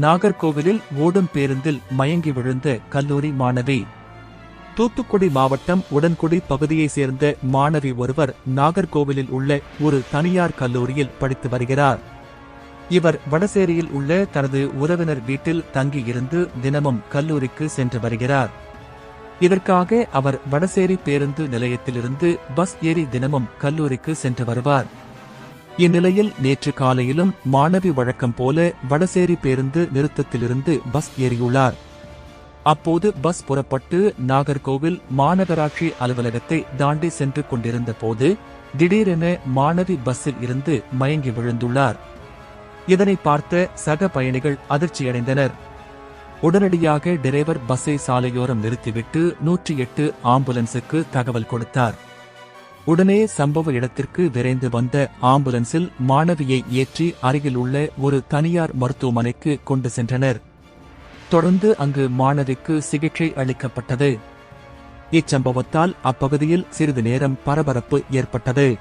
நாகர்கோவிலில் ஓடும் பேருந்தில் மயங்கி விழுந்த கல்லூரி மாணவி. தூத்துக்குடி மாவட்டம் உடன்குடி பகுதியைச் சேர்ந்த மாணவி ஒருவர் நாகர்கோவிலில் உள்ள ஒரு தனியார் கல்லூரியில் படித்து வருகிறார். இவர் வடசேரியில் உள்ள தனது உறவினர் வீட்டில் தங்கியிருந்து தினமும் கல்லூரிக்கு சென்று வருகிறார். இதற்காக அவர் வடசேரி பேருந்து நிலையத்திலிருந்து பஸ் ஏறி தினமும் கல்லூரிக்கு சென்று வருவார். இந்நிலையில் நேற்று காலையிலும் மாணவி வழக்கம் போல வடசேரி பேருந்து நிறுத்தத்திலிருந்து பஸ் ஏறியுள்ளார். அப்போது பஸ் புறப்பட்டு நாகர்கோவில் மாநகராட்சி அலுவலகத்தை தாண்டி சென்று கொண்டிருந்த போது திடீரென மாணவி பஸ்ஸில் இருந்து மயங்கி விழுந்துள்ளார். இதனை பார்த்த சக பயணிகள் அதிர்ச்சியடைந்தனர். உடனடியாக டிரைவர் பஸ்ஸை சாலையோரம் நிறுத்திவிட்டு நூற்றி எட்டு ஆம்புலன்ஸுக்கு தகவல் கொடுத்தார். உடனே சம்பவ இடத்திற்கு விரைந்து வந்த ஆம்புலன்ஸில் மாணவியை ஏற்றி அருகில் உள்ள ஒரு தனியார் மருத்துவமனைக்கு கொண்டு சென்றனர். தொடர்ந்து அங்கு மாணவிக்கு சிகிச்சை அளிக்கப்பட்டது. இச்சம்பவத்தால் அப்பகுதியில் சிறிது நேரம் பரபரப்பு ஏற்பட்டது.